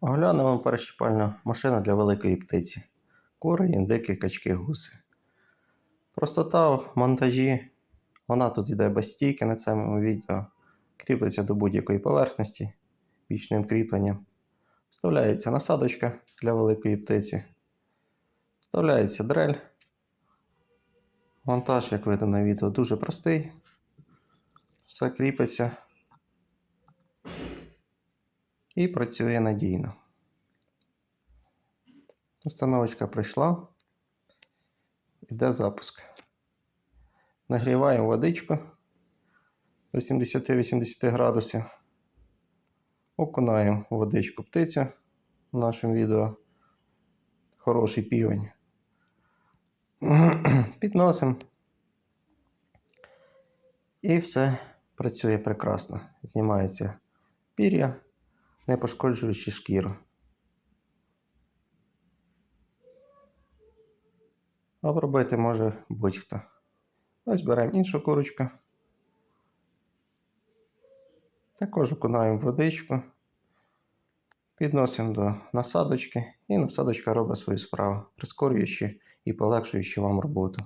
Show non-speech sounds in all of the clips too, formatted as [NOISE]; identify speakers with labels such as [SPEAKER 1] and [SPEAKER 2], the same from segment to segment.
[SPEAKER 1] Оглянемо перещіпальну машину для великої птиці. Кури, індики, качки, гуси. Простота в монтажі. Вона тут йде без стійки на цьому відео. Кріпиться до будь-якої поверхності бічним кріпленням. Вставляється насадочка для великої птиці. Вставляється дрель. Монтаж, як видно на відео, дуже простий. Все кріпиться і працює надійно. Установочка пройшла. Іде запуск. Нагріваємо водичку до 70-80 градусів. Окунаємо водичку птицю в нашому відео. Хороший півень. [CLEARS THROAT] Підносимо. І все працює прекрасно. Знімається пір'я, не пошкоджуючи шкіру. Обробити може будь-хто. Ось беремо іншу курочку. Також окунаємо водичку, підносимо до насадочки, і насадочка робить свою справу, прискорюючи і полегшуючи вам роботу.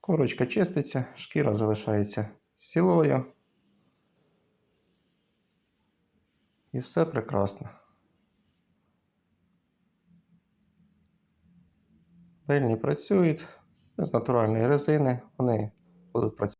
[SPEAKER 1] Курочка чиститься, шкіра залишається цілою. І все прекрасно. Пильні працюють з натуральної резини, вони будуть працювати.